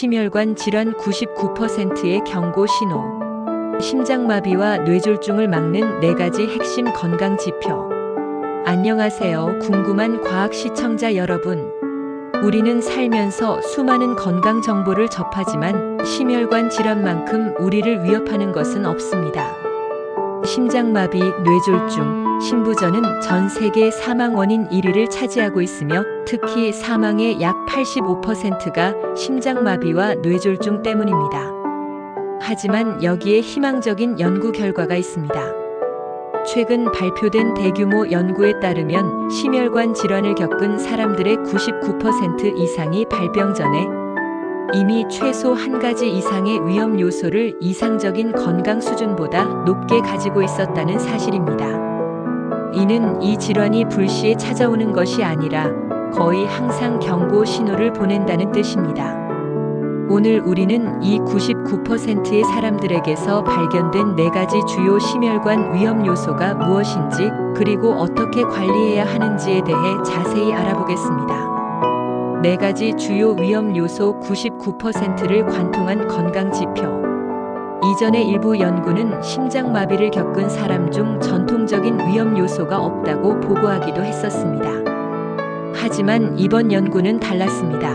심혈관 질환 99%의 경고 신호. 심장마비와 뇌졸중을 막는 네 가지 핵심 건강 지표. 안녕하세요. 궁금한 과학 시청자 여러분. 우리는 살면서 수많은 건강 정보를 접하지만 심혈관 질환만큼 우리를 위협하는 것은 없습니다. 심장마비, 뇌졸중, 심부전은 전 세계 사망 원인 1위를 차지하고 있으며 특히 사망의 약 85%가 심장마비와 뇌졸중 때문입니다. 하지만 여기에 희망적인 연구 결과가 있습니다. 최근 발표된 대규모 연구에 따르면 심혈관 질환을 겪은 사람들의 99% 이상이 발병 전에 이미 최소 한 가지 이상의 위험 요소를 이상적인 건강 수준보다 높게 가지고 있었다는 사실입니다. 이는 이 질환이 불시에 찾아오는 것이 아니라 거의 항상 경고 신호를 보낸다는 뜻입니다. 오늘 우리는 이 99%의 사람들에게서 발견된 네 가지 주요 심혈관 위험 요소가 무엇인지 그리고 어떻게 관리해야 하는지에 대해 자세히 알아보겠습니다. 네 가지 주요 위험 요소 99%를 관통한 건강 지표. 이전의 일부 연구는 심장마비를 겪은 사람 중 전통적인 위험 요소가 없다고 보고하기도 했었습니다. 하지만 이번 연구는 달랐습니다.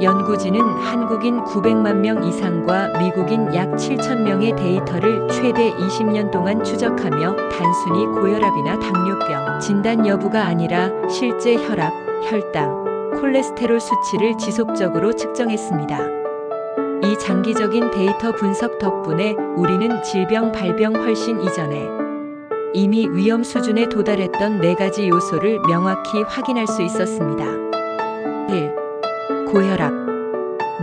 연구진은 한국인 900만 명 이상과 미국인 약 7천 명의 데이터를 최대 20년 동안 추적하며 단순히 고혈압이나 당뇨병 진단 여부가 아니라 실제 혈압, 혈당, 콜레스테롤 수치를 지속적으로 측정했습니다. 이 장기적인 데이터 분석 덕분에 우리는 질병 발병 훨씬 이전에 이미 위험 수준에 도달했던 네 가지 요소를 명확히 확인할 수 있었습니다. 1. 고혈압.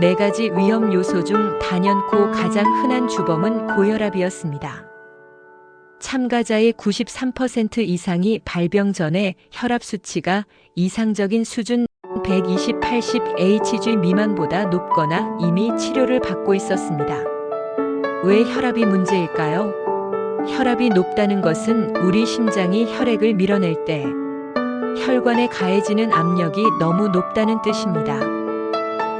네 가지 위험 요소 중 단연코 가장 흔한 주범은 고혈압이었습니다. 참가자의 93% 이상이 발병 전에 혈압 수치가 이상적인 수준 120, 80 Hg 미만보다 높거나 이미 치료를 받고 있었습니다. 왜 혈압이 문제일까요? 혈압이 높다는 것은 우리 심장이 혈액을 밀어낼 때 혈관에 가해지는 압력이 너무 높다는 뜻입니다.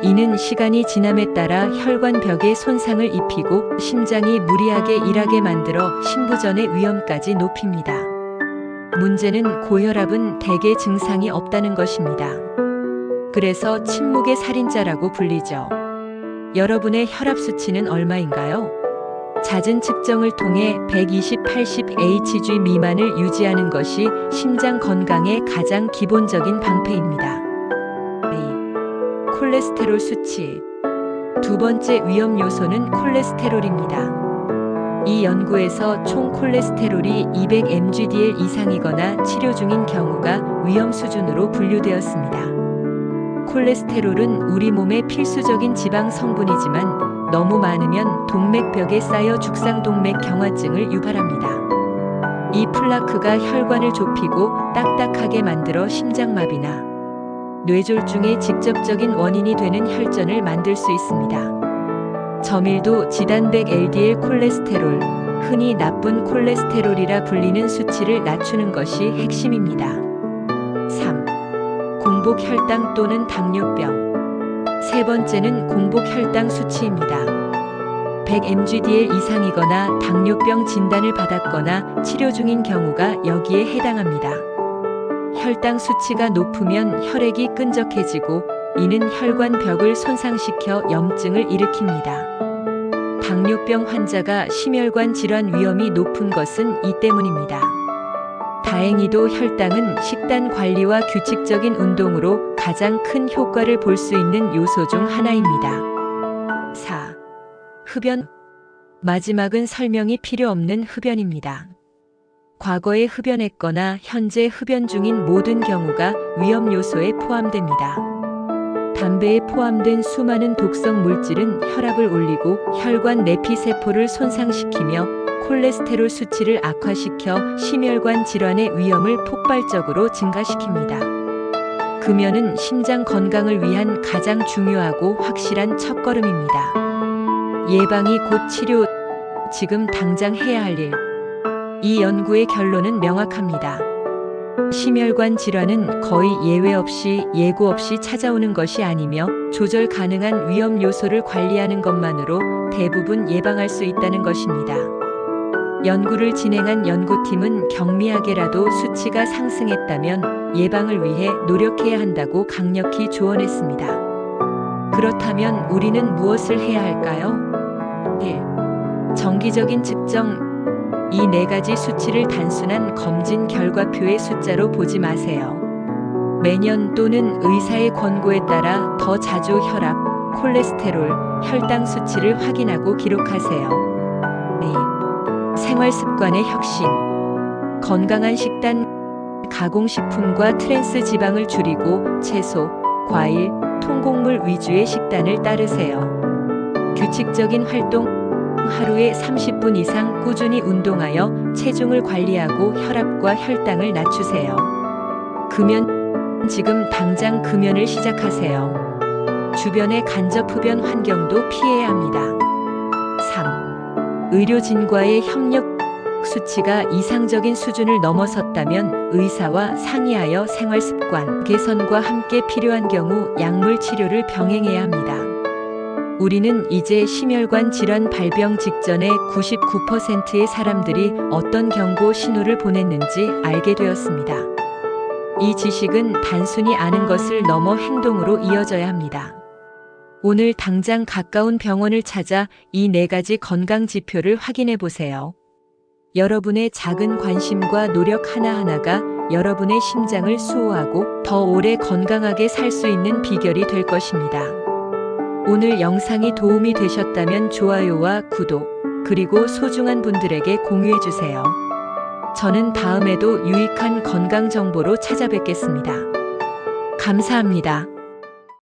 이는 시간이 지남에 따라 혈관 벽에 손상을 입히고 심장이 무리하게 일하게 만들어 심부전의 위험까지 높입니다. 문제는 고혈압은 대개 증상이 없다는 것입니다. 그래서 침묵의 살인자라고 불리죠. 여러분의 혈압 수치는 얼마인가요? 낮은 측정을 통해 120, 80 Hg 미만을 유지하는 것이 심장 건강의 가장 기본적인 방패입니다. 2. 콜레스테롤 수치. 두 번째 위험 요소는 콜레스테롤입니다. 이 연구에서 총 콜레스테롤이 200 mgdl 이상이거나 치료 중인 경우가 위험 수준으로 분류되었습니다. 콜레스테롤은 우리 몸의 필수적인 지방 성분이지만 너무 많으면 동맥벽에 쌓여 죽상동맥 경화증을 유발합니다. 이 플라크가 혈관을 좁히고 딱딱하게 만들어 심장마비나 뇌졸중의 직접적인 원인이 되는 혈전을 만들 수 있습니다. 저밀도 지단백 LDL 콜레스테롤, 흔히 나쁜 콜레스테롤이라 불리는 수치를 낮추는 것이 핵심입니다. 3. 공복 혈당 또는 당뇨병. 세 번째는 공복 혈당 수치입니다. 100 mgdl 이상이거나 당뇨병 진단을 받았거나 치료 중인 경우가 여기에 해당합니다. 혈당 수치가 높으면 혈액이 끈적해지고 이는 혈관 벽을 손상시켜 염증을 일으킵니다. 당뇨병 환자가 심혈관 질환 위험이 높은 것은 이 때문입니다. 다행히도 혈당은 식단 관리와 규칙적인 운동으로 가장 큰 효과를 볼 수 있는 요소 중 하나입니다. 4. 흡연. 마지막은 설명이 필요 없는 흡연입니다. 과거에 흡연했거나 현재 흡연 중인 모든 경우가 위험 요소에 포함됩니다. 담배에 포함된 수많은 독성 물질은 혈압을 올리고 혈관 내피 세포를 손상시키며 콜레스테롤 수치를 악화시켜 심혈관 질환의 위험을 폭발적으로 증가시킵니다. 금연은 심장 건강을 위한 가장 중요하고 확실한 첫걸음입니다. 예방이 곧 치료, 지금 당장 해야 할 일. 이 연구의 결론은 명확합니다. 심혈관 질환은 거의 예외 없이 예고 없이 찾아오는 것이 아니며 조절 가능한 위험 요소를 관리하는 것만으로 대부분 예방할 수 있다는 것입니다. 연구를 진행한 연구팀은 경미하게라도 수치가 상승했다면 예방을 위해 노력해야 한다고 강력히 조언했습니다. 그렇다면 우리는 무엇을 해야 할까요? 1. 정기적인 측정 이 네 가지 수치를 단순한 검진 결과표의 숫자로 보지 마세요. 매년 또는 의사의 권고에 따라 더 자주 혈압, 콜레스테롤, 혈당 수치를 확인하고 기록하세요. 2. 생활 습관의 혁신. 건강한 식단, 가공식품과 트랜스 지방을 줄이고 채소, 과일, 통곡물 위주의 식단을 따르세요. 규칙적인 활동, 하루에 30분 이상 꾸준히 운동하여 체중을 관리하고 혈압과 혈당을 낮추세요. 금연, 지금 당장 금연을 시작하세요. 주변의 간접 흡연 환경도 피해야 합니다. 3. 의료진과의 협력 수치가 이상적인 수준을 넘어섰다면 의사와 상의하여 생활 습관 개선과 함께 필요한 경우 약물 치료를 병행해야 합니다. 우리는 이제 심혈관 질환 발병 직전에 99%의 사람들이 어떤 경고 신호를 보냈는지 알게 되었습니다. 이 지식은 단순히 아는 것을 넘어 행동으로 이어져야 합니다. 오늘 당장 가까운 병원을 찾아 이 네 가지 건강 지표를 확인해 보세요. 여러분의 작은 관심과 노력 하나하나가 여러분의 심장을 수호하고 더 오래 건강하게 살 수 있는 비결이 될 것입니다. 오늘 영상이 도움이 되셨다면 좋아요와 구독, 그리고 소중한 분들에게 공유해 주세요. 저는 다음에도 유익한 건강 정보로 찾아뵙겠습니다. 감사합니다.